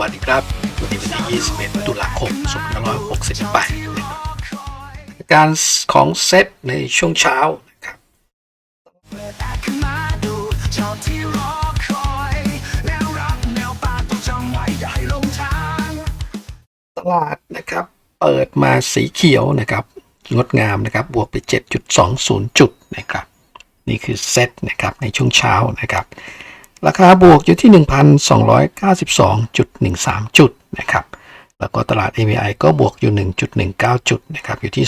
วัสดีครับวันนี้วันที่21ตุลาคม2568การของเซตในช่วงเช้านะครับตลาดนะครับ เปิดมาสีเขียวนะครับ งดงามนะครับ บวกไป 7.20 จุดนะครับ นี่คือเซตนะครับในช่วงเช้านะครับ ราคาบวกอยู่ที่ 1,292.13 จุดนะครับ แล้วก็ตลาด AMI ก็บวกอยู่ 1.19 จุดนะครับ อยู่ที่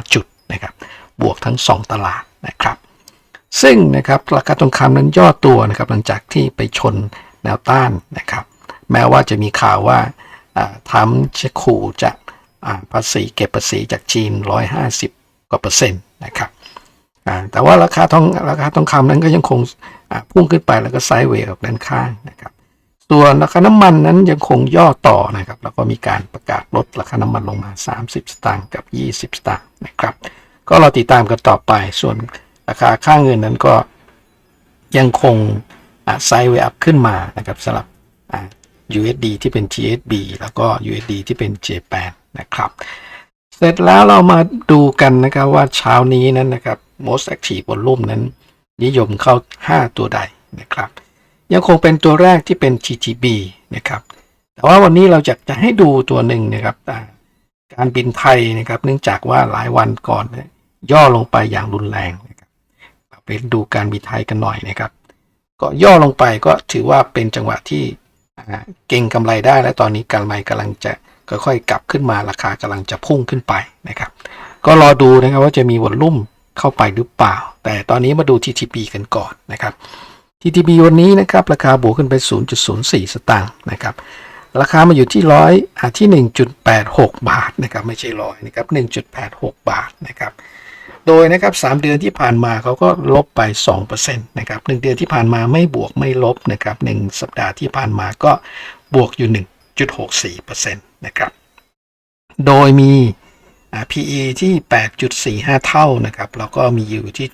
233.09 จุดนะครับ บวกทั้ง 2 ตลาดนะครับ ซึ่งนะครับราคาทองคำนั้นย่อตัวนะครับหลังจากที่ไปชนแนวต้านนะครับ แม้ว่าจะมีข่าวว่าอ่าทรัมป์จะขู่จะภาษีเก็บภาษีจากจีน 150 กว่าเปอร์เซ็นต์นะครับ แต่ว่าราคาทองราคาทองคำนั้นก็ยังคงพุ่งขึ้นไปแล้วก็ไซด์เวย์ออกด้านข้างนะครับ ส่วนราคาน้ำมันนั้นยังคงย่อต่อนะครับแล้วก็มีการประกาศลดราคาน้ำมันลงมา 30 สตางค์กับ 20 สตางค์นะครับ ก็เราติดตามกันต่อไป ส่วนราคาค่าเงินนั้นก็ยังคงไซด์เวย์อัพขึ้นมานะครับสำหรับ USD ที่เป็น GSB แล้วก็ USD ที่เป็น J8 นะครับ เสร็จแล้วเรามาดูกันนะครับว่าเช้านี้นั้นนะครับ most active volume นั้น นิยมเข้า 5 ตัวใดนะครับ ยังคงเป็นตัวแรกที่เป็น TTB นะครับ แต่ว่าวันนี้เราจะจะให้ดูตัวหนึ่งนะครับการบินไทยนะครับ เนื่องจากว่าหลายวันก่อนเนี่ยย่อลงไปอย่างรุนแรงนะครับไปดูการบินไทยกันหน่อยนะครับ ก็ย่อลงไปก็ถือว่าเป็นจังหวะที่เก่งกำไรได้และตอนนี้กำไรกำลังจะ ก็ค่อยกลับขึ้นมาราคากำลังจะพุ่งขึ้นไปนะครับ ก็รอดูนะครับว่าจะมีวอลลุ่มเข้าไปหรือเปล่า แต่ตอนนี้มาดู TTB กันก่อนนะครับ TTB วันนี้นะครับราคาบวกขึ้นไป 0.04 สตางค์นะครับ ราคามาอยู่ที่ร้อยอ่าที่ 1.86 บาทนะครับไม่ใช่ร้อยนะครับ 1.86 บาทนะครับ โดยนะครับ 3 เดือนที่ผ่านมาเขาก็ลบไป 2%นะครับ 1 เดือนที่ผ่านมาไม่บวกไม่ลบนะครับ 1 สัปดาห์ที่ผ่านมาก็บวกอยู่ 1.64%นะครับ โดยมีอ่า PE ที่ 8.45 เท่านะครับ แล้วก็มีอยู่ที่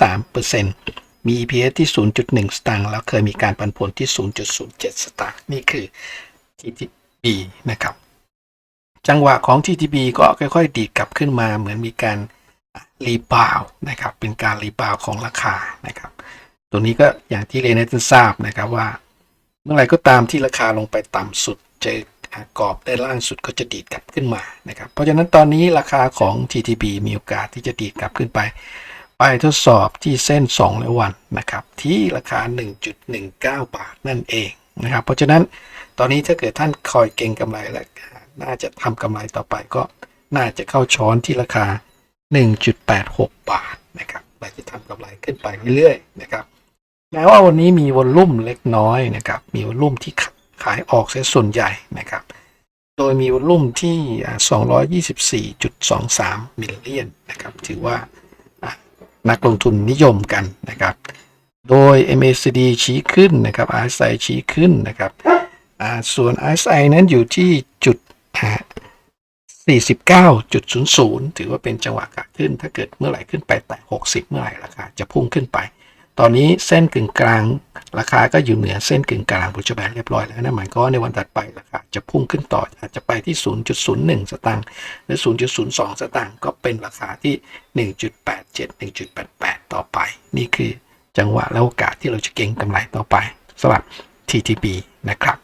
7.23%มี EPS ที่ 0.1 สตางค์แล้วเคยมีการปันผลที่ 0.07 สตางค์นี่คือ TTB นะครับ จังหวะของ TTB ก็ค่อยๆ ดีดกลับขึ้นมาเหมือนมีการรีบาวนะครับ เป็นการรีบาวของราคานะครับ ตัวนี้ก็อย่างที่เรนให้ท่านทราบนะครับว่า เมื่อไหร่ก็ตามที่ราคาลงไปต่ำสุดเจอ กรอบด้านล่างสุดก็จะดีดกลับขึ้นมานะครับ เพราะฉะนั้นตอนนี้ราคาของ TTB มีโอกาสที่จะดีดกลับขึ้นไป ไปทดสอบที่เส้น2และวันนะครับ ที่ราคา 1.19 บาทนั่นเองนะครับ เพราะฉะนั้นตอนนี้ถ้าเกิดท่านคอยเก็งกำไรและน่าจะทำกำไรต่อไปก็น่าจะเข้าช้อนที่ราคา 1.86 บาทนะครับเราจะทำกำไรขึ้นไปเรื่อยๆนะครับแม้ว่าวันนี้มีวอลลุ่มเล็กน้อยนะครับ มีวอลลุ่มที่ขา ขายออกเสียส่วนใหญ่นะครับ โดยมีวอลุ่มที่ 224.23 มิลเลียนนะครับ ถือว่านักลงทุนนิยมกันนะครับ โดย MACD ชี้ขึ้นนะครับ RSI ชี้ขึ้นนะครับอ่าส่วน RSI นั้นอยู่ที่จุด49.00 ถือว่าเป็นจังหวะขาขึ้น ถ้าเกิดเมื่อไหร่ขึ้นไปแต่ 60 เมื่อไหร่ราคาจะพุ่งขึ้นไป ตอนนี้เส้นกึ่งกลางราคาก็อยู่เหนือเส้นกึ่งกลางบุจแบนเรียบร้อยแล้วนะหมายความว่าในวันถัดไปราคาจะพุ่งขึ้นต่ออาจจะไปที่ 0.01 สตางค์หรือ 0.02 สตางค์ก็เป็นราคาที่ 1.87 1.88 ต่อไป นี่คือจังหวะและโอกาสที่เราจะเก็งกำไรต่อไปสำหรับ TTB นะครับ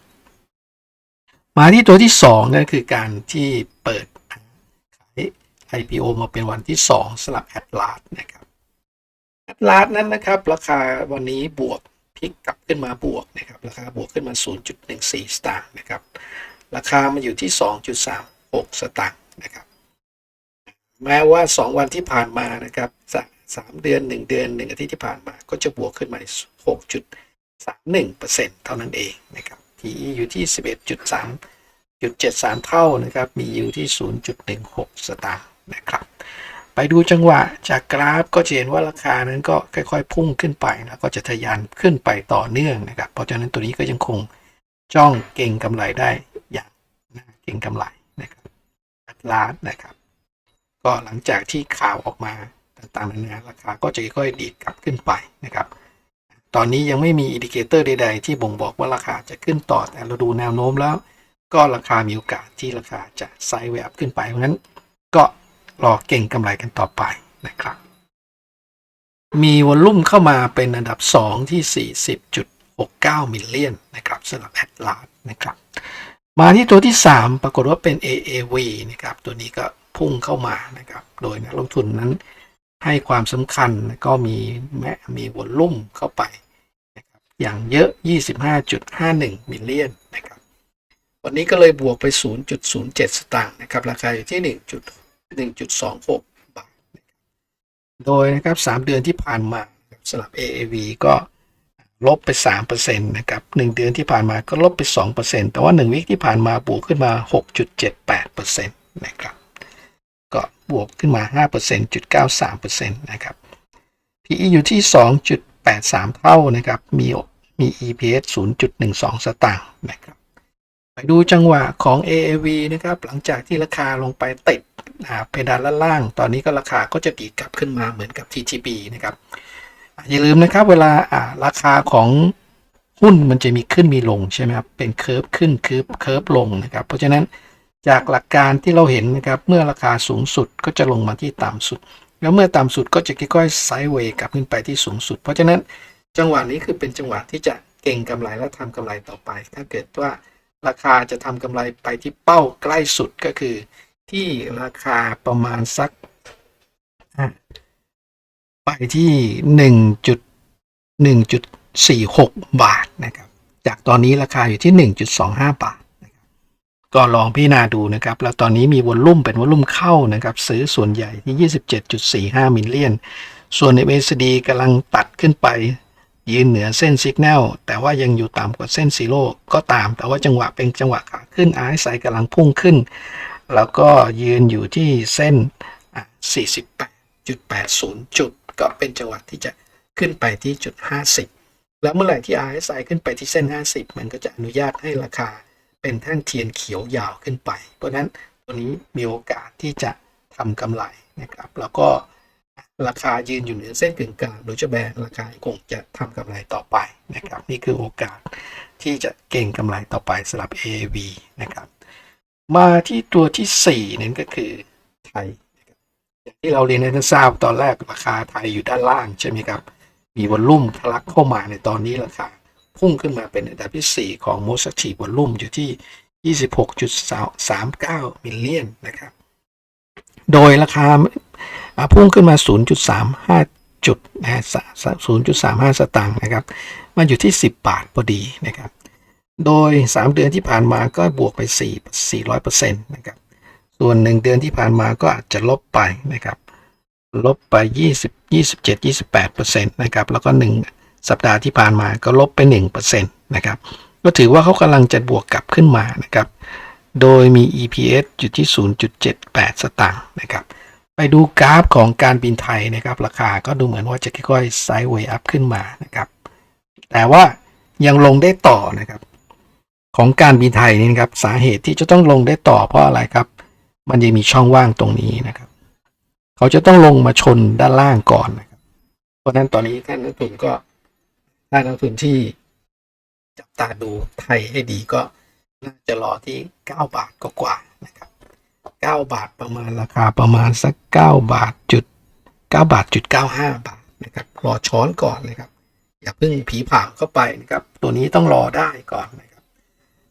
มาที่ตัวที่ 2 นั่นคือการที่เปิดขาย IPO มาเป็นวันที่ 2สำหรับ Atlas นะครับ Atlas นั้นนะครับ ราคาวันนี้บวกพลิกกลับขึ้นมาบวกนะครับราคาบวกขึ้นมา 0.14 สตางค์นะครับ ราคามันอยู่ที่ 2.36 สตางค์นะครับ แม้ว่า 2 วันที่ผ่านมานะครับสามเดือน 1 เดือน 1 อาทิตย์ที่ผ่านมา ก็จะบวกขึ้นมา 6.31%เท่านั้นเองนะครับ PE อยู่ที่ 11.3 0.73 เท่านะครับ มีอยิวที่ 0.16 สตางค์นะครับ ไปดูจังหวะจากกราฟก็จะเห็นว่าราคานั้นก็ค่อยๆ พุ่งขึ้นไปแล้วก็จะทะยานขึ้นไปต่อเนื่องนะครับ เพราะฉะนั้นตัวนี้ก็ยังคงจ้องเก่งกำไรได้อย่างน่าเก่งกำไรนะครับอัตลาสนะครับ ก็หลังจากที่ข่าวออกมาต่างๆนานาราคาก็จะค่อยๆดีดกลับขึ้นไปนะครับ ตอนนี้ยังไม่มีอินดิเคเตอร์ใด ๆ ที่บ่งบอกว่าราคาจะขึ้นต่อแต่เราดูแนวโน้มแล้ว ก็ราคามีโอกาสที่ราคาจะไซด์เวย์อัพขึ้นไปเพราะฉะนั้น รอเก่งกำไรกันต่อไปนะครับ มีวอลลุ่มเข้ามาเป็นอันดับ 2 ที่ 40.69 มิลเลียนนะครับสำหรับแอดลาสนะครับ มาที่ตัวที่ 3 ปรากฏว่าเป็น AAV นะครับ ตัวนี้ก็พุ่งเข้ามานะครับ โดยนักลงทุนนั้นให้ความสำคัญและก็มีแม้มีวอลลุ่มเข้าไปนะครับอย่างเยอะ 25.51 มิลเลียนนะครับ วันนี้ก็เลยบวกไป 0.07 สตางค์นะครับ ราคาอยู่ที่ 1.26 บาทนะครับโดยนะครับ 3 เดือนที่ผ่านมาสำหรับ AAV ก็ลบไป 3%นะครับ 1 เดือนที่ผ่านมาก็ลบไป 2%แต่ว่า 1 วิคที่ผ่านมาบวกขึ้นมา 6.78%นะครับ ก็บวกขึ้นมา 5.93%นะครับ PE อยู่ที่ 2.83 เท่านะครับ มีมี EPS 0.12 สตางค์นะครับ ไปดูจังหวะของ AAV นะครับ หลังจากที่ราคาลงไปติด อ่าเพดานล่างๆตอนนี้ก็ราคาก็จะดีดกลับขึ้นมาเหมือนกับ TTB นะครับอย่าลืมนะครับเวลาอ่าราคาของหุ้นมันจะมีขึ้นมีลงใช่ไหมครับเป็นเคอร์ฟขึ้นเคอร์ฟเคอร์ฟลงนะครับ เพราะฉะนั้นจากหลักการที่เราเห็นนะครับเมื่อราคาสูงสุดก็จะลงมาที่ต่ำสุด แล้วเมื่อต่ำสุดก็จะค่อยๆไซด์เวย์กลับขึ้นไปที่สูงสุด เพราะฉะนั้นจังหวะนี้คือเป็นจังหวะที่จะเก่งกำไรและทำกำไรต่อไป ถ้าเกิดว่าราคาจะทำกำไรไปที่เป้าใกล้สุดก็คือ ที่ราคาประมาณสัก ไปที่หนึ่งจุดหนึ่งจุดสี่หกบาทนะครับ จากตอนนี้ราคาอยู่ที่หนึ่งจุดสองห้าบาทก็ลองพิจารณาดูนะครับ แล้วตอนนี้มีวอลลุ่มเป็นวอลลุ่มเข้านะครับ ซื้อส่วนใหญ่ที่27.45มิลเลียน ส่วน MACD กำลังตัดขึ้นไปยืนเหนือเส้นสัญญาณแต่ว่ายังอยู่ต่ำกว่าเส้นซีโร่ก็ตาม แต่ว่าจังหวะเป็นจังหวะขาขึ้น RSI กำลังพุ่งขึ้น แล้วก็ยืนอยู่ที่เส้น 48.80 จุด ก็เป็นจังหวะที่จะขึ้นไปที่จุด 50 แล้วเมื่อไหร่ที่ RSI ขึ้นไปที่เส้น 50 มันก็จะอนุญาตให้ราคาเป็นแท่งเทียนเขียวยาวขึ้นไป เพราะฉะนั้นตัวนี้มีโอกาสที่จะทำกำไรนะครับ แล้วก็ราคายืนอยู่เหนือเส้นกึ่งกลางโดยเฉพาะราคาคงจะทำกำไรต่อไปนะครับ นี่คือโอกาสที่จะเก่งกำไรต่อไปสำหรับ AAV นะครับ มาที่ตัวที่ 4 นั่นก็คือไทยนะครับอย่างที่เราเรียนให้ท่านทราบตอนแรกราคาไทยอยู่ด้านล่างใช่ไหมครับ มีวอลลุ่มทะลักเข้ามาในตอนนี้ราคาพุ่งขึ้นมาเป็นอันดับที่ 4 ของ Most Active Volume อยู่ที่ 26.39 มิลเลียนนะครับ โดยราคาอ่าพุ่งขึ้นมา 0.35 จุดนะฮะ0.35 สตางค์นะครับมาอยู่ที่ 10 บาทพอดีนะครับ โดย 3 เดือนที่ผ่านมาก็บวกไป4 400%นะครับ ส่วน 1 เดือนที่ผ่านมาก็อาจจะลบไปนะครับ ลบไป 20 27 28%นะครับ แล้วก็ 1 สัปดาห์ที่ผ่านมาก็ลบไป1%นะครับ ก็ถือว่าเขากำลังจะบวกกลับขึ้นมานะครับ โดยมี EPS อยู่ที่ 0.78 สตางค์นะครับ ไปดูกราฟของการบินไทยนะครับ ราคาก็ดูเหมือนว่าจะค่อยๆไซด์เวย์อัพขึ้นมานะครับ แต่ว่ายังลงได้ต่อนะครับ ของการบินไทยนี่นะครับสาเหตุที่จะต้องลงได้ต่อเพราะอะไรครับ มันยังมีช่องว่างตรงนี้นะครับ เขาจะต้องลงมาชนด้านล่างก่อนนะครับ เพราะนั้นตอนนี้ท่านนักลงทุนก็ท่านนักลงทุนที่จับตาดูไทยให้ดีก็น่าจะรอที่ 9 บาทกว่านะครับ 9 บาทประมาณราคาประมาณสัก 9 บาทจุด 9 บาทจุด 95 บาทนะครับรอช้อนก่อนนะครับ อย่าเพิ่งผีผ่าเข้าไปนะครับ ตัวนี้ต้องรอได้ก่อนนะ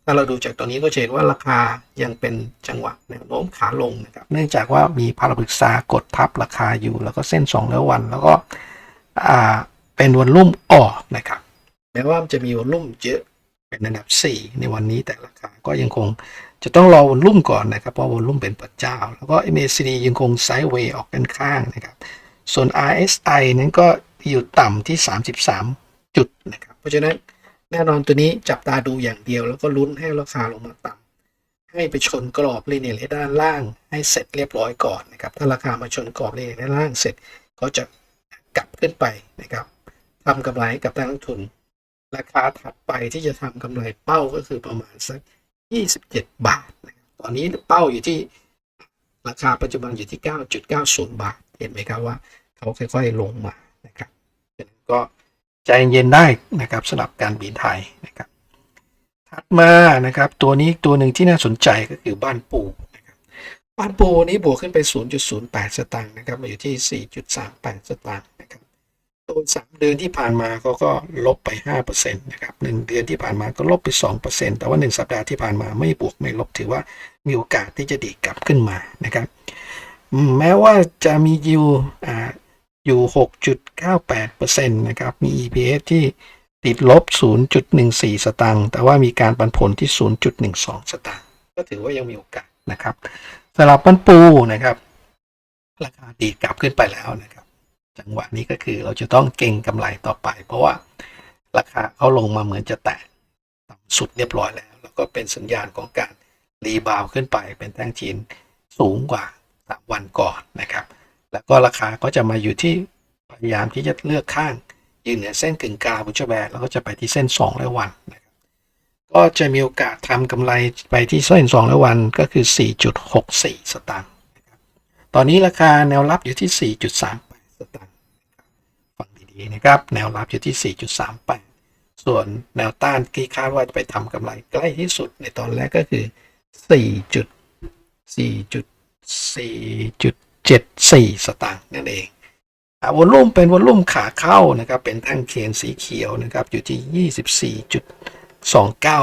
ถ้าเราดูจากตัวนี้ก็จะเห็นว่าราคายังเป็นจังหวะแนวโน้มขาลงนะครับ เนื่องจากว่ามีพาราปรึกษากดทับราคาอยู่ แล้วก็เส้น2แล้ววัน แล้วก็เป็นวันรุ่มออกนะครับแม้ว่าจะมีวอลลุ่มเยอะเป็นอันดับ 4 ในวันนี้แต่ราคาก็ยังคงจะต้องรอวอลลุ่มก่อนนะครับ เพราะวอลลุ่มเป็นปัจเจ้า แล้วก็ MACD ยังคงไซด์เวย์ออกด้านข้างนะครับ ส่วน RSI นั้นก็อยู่ต่ำที่ 33 จุดนะครับ เพราะฉะนั้น แน่นอนตัวนี้จับตาดูอย่างเดียว แล้วก็ลุ้นให้ราคาลงมาต่ำให้ไปชนกรอบลีเนียด้านล่างให้เสร็จเรียบร้อยก่อนนะครับถ้าราคามาชนกรอบลีเนียด้านล่างเสร็จก็จะกลับขึ้นไปนะครับทำกำไรกับนักลงทุน ราคาถัดไปที่จะทำกำไรเป้าก็คือประมาณสัก 27 บาทนะครับตอนนี้เป้าอยู่ที่ราคาปัจจุบันอยู่ที่ 9.90 บาท เห็นไหมครับว่า เขาค่อยๆลงมานะครับก็ ใจเย็นได้นะครับสำหรับการบินไทยนะครับ ถัดมานะครับตัวนี้ตัวหนึ่งที่น่าสนใจก็คือบ้านปูนะครับบ้านปูนี้บวกขึ้นไป 0.08 สตางค์นะครับมาอยู่ที่ 4.38 สตางค์นะครับตัวสามเดือนที่ผ่านมาเขาก็ลบไป5%นะครับหนึ่งเดือนที่ผ่านมาก็ลบไป 2%แต่ว่า 1 สัปดาห์ที่ผ่านมาไม่บวกไม่ลบถือว่ามีโอกาสที่จะดีกลับขึ้นมานะครับแม้ว่าจะมียิวอ่า อยู่ 6.98%นะครับ มี EPS ที่ติดลบ 0.14 สตางค์ แต่ว่ามีการปันผลที่ 0.12 สตางค์ ก็ถือว่ายังมีโอกาสนะครับสำหรับปันปูนะครับ ราคาดีดกลับขึ้นไปแล้วนะครับ จังหวะนี้ก็คือเราจะต้องเก่งกำไรต่อไป เพราะว่าราคาเขาลงมาเหมือนจะแตะต่ำสุดเรียบร้อยแล้ว แล้วก็เป็นสัญญาณของการรีบาวขึ้นไปเป็นแท่งจีนสูงกว่า 3 วันก่อนนะครับ แล้วก็ราคาก็จะมาอยู่ที่พยายามที่จะเลือกข้างยืนเหนือเส้นกึ่งกลางบุชแบนแล้วก็จะไปที่เส้น2และวันนะครับก็จะมีโอกาสทำกำไรไปที่เส้น2และวันก็คือ 4.64 สตางค์ตอนนี้ราคาแนวรับอยู่ที่ 4.38 สตางค์ฟังดีๆนะครับ แนวรับอยู่ที่ 4.38 ส่วนแนวต้านที่คาดว่าจะไปทำกำไรใกล้ที่สุดในตอนแรกก็คือ 74 สตางค์นั่นเองอ่าวอลลุ่มเป็นวอลลุ่มขาเข้านะครับเป็นแท่งเคนสีเขียวนะครับอยู่ที่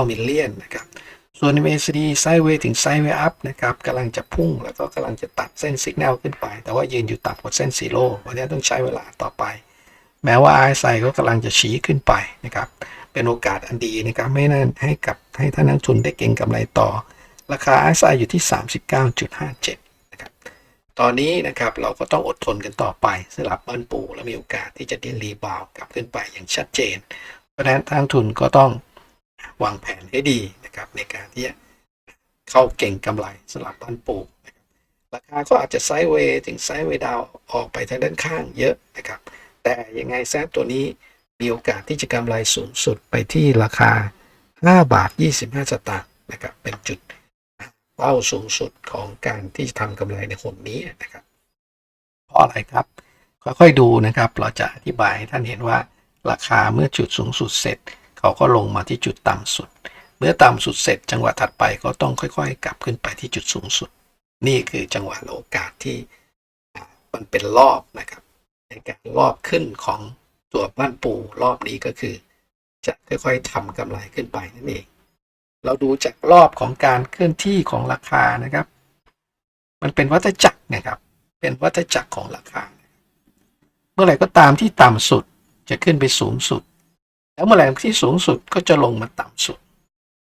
24.29 มิลเลียนนะครับส่วนใน MACD ไซด์เวย์ถึงไซด์เวย์อัพนะครับกำลังจะพุ่งแล้วก็กำลังจะตัดเส้นสัญญาณขึ้นไป แต่ว่ายืนอยู่ต่ำกว่าเส้นซีโร่วันนี้ต้องใช้เวลาต่อไป แม้ว่า RSI ก็กำลังจะชี้ขึ้นไปนะครับเป็นโอกาสอันดีนะครับไม่นั่นให้กับให้ท่านนักทุนได้เก็งกำไรต่อ ราคา RSI อยู่ที่ 39.57 ตอนนี้นะครับเราก็ต้องอดทนกันต่อไปสำหรับบ้านปูและมีโอกาสที่จะเดินรีบาวกลับขึ้นไปอย่างชัดเจน เพราะฉะนั้นทางทุนก็ต้องวางแผนให้ดีนะครับในการที่จะเข้าเก่งกำไรสำหรับบ้านปูราคาก็อาจจะไซด์เวย์ถึงไซด์เวย์ดาวออกไปทางด้านข้างเยอะนะครับ แต่ยังไงแซฟตัวนี้มีโอกาสที่จะกำไรสูงสุดไปที่ราคา 5 บาท 25 สตางค์นะครับเป็นจุด เป้าสูงสุดของการที่ทำกำไรในคนนี้นะครับ เพราะอะไรครับ ค่อยๆดูนะครับ เราจะอธิบายให้ท่านเห็นว่าราคาเมื่อจุดสูงสุดเสร็จ เขาก็ลงมาที่จุดต่ำสุด เมื่อต่ำสุดเสร็จ จังหวะถัดไปก็ต้องค่อยๆ กลับขึ้นไปที่จุดสูงสุด นี่คือจังหวะโอกาสที่มันเป็นรอบนะครับ ในการรอบขึ้นของตัวบ้านปูรอบนี้ก็คือ จะค่อยๆทำกำไรขึ้นไปนั่นเอง เราดูจากรอบของการเคลื่อนที่ของราคานะครับ มันเป็นวัฏจักรนะครับ เป็นวัฏจักรของราคา เมื่อไหร่ก็ตามที่ต่ำสุดจะขึ้นไปสูงสุด แล้วเมื่อไหร่ที่สูงสุดก็จะลงมาต่ำสุด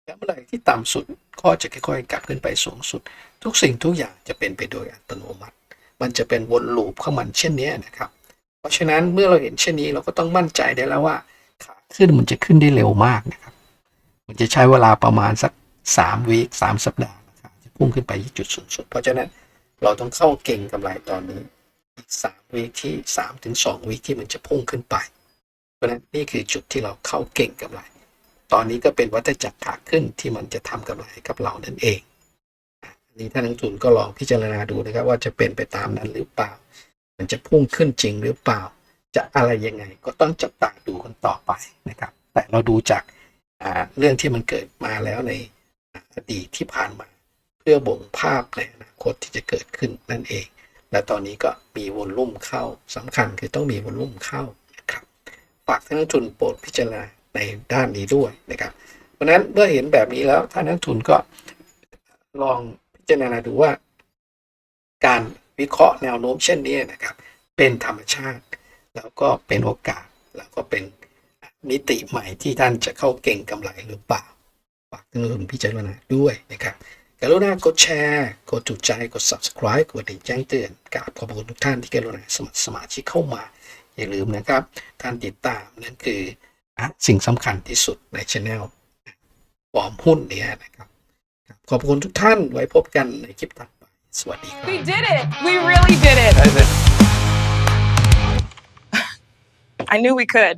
แล้วเมื่อไหร่ที่ต่ำสุดก็จะค่อยๆกลับขึ้นไปสูงสุด ทุกสิ่งทุกอย่างจะเป็นไปโดยอัตโนมัติ มันจะเป็นวนลูปของมันเช่นนี้นะครับ เพราะฉะนั้นเมื่อเราเห็นเช่นนี้เราก็ต้องมั่นใจได้แล้วว่าขาขึ้นมันจะขึ้นได้เร็วมากนะครับ มันจะใช้เวลาประมาณสักสามวีคสามสัปดาห์นะครับจะพุ่งขึ้นไปที่จุดสูงสุด เพราะฉะนั้นเราต้องเข้าเก่งกำไรตอนนี้อีกสามวีคที่สามถึงสองวีคที่มันจะพุ่งขึ้นไป เพราะฉะนั้นนี่คือจุดที่เราเข้าเก่งกำไร ตอนนี้ก็เป็นวัฏจักรขาขึ้นที่มันจะทำกำไรกับเรานั่นเองอันนี้ท่านนักลงทุนก็ลองพิจารณาดูนะครับ ว่าจะเป็นไปตามนั้นหรือเปล่า มันจะพุ่งขึ้นจริงหรือเปล่า จะอะไรยังไงก็ต้องจับตาดูกันต่อไปนะครับ แต่เราดูจาก เรื่องที่มันเกิดมาแล้วในอดีตที่ผ่านมา เพื่อบ่งภาพในอนาคตที่จะเกิดขึ้นนั่นเอง และตอนนี้ก็มีวอลลุ่มเข้าสำคัญคือต้องมีวอลลุ่มเข้านะครับฝากท่านนักลงทุนโปรดพิจารณาในด้านนี้ด้วยนะครับ เพราะนั้นเมื่อเห็นแบบนี้แล้วท่านนักทุนก็ลองพิจารณาดูว่า การวิเคราะห์แนวโน้มเช่นนี้นะครับ เป็นธรรมชาติ แล้วก็เป็นโอกาสแล้วก็เป็น มิติใหม่ที่ท่านจะเข้าเก่งกำไรหรือเปล่าฝากท่านผู้ชมพิจารณาด้วยนะครับกรุณากดแชร์ กดถูกใจ กด subscribe กดติดแจ้งเตือนกราบขอบคุณทุกท่านที่กรุณาสมัครสมาชิกเข้ามา อย่าลืมนะครับ ท่านติดตามนั่นคืออะสิ่งสำคัญที่สุดในช anel ฟอร์มหุ้นเนี้ยนะครับครับขอบคุณทุกท่านไว้พบกันในคลิปถัดไป สวัสดีครับ We did it. We really did it. I knew we could.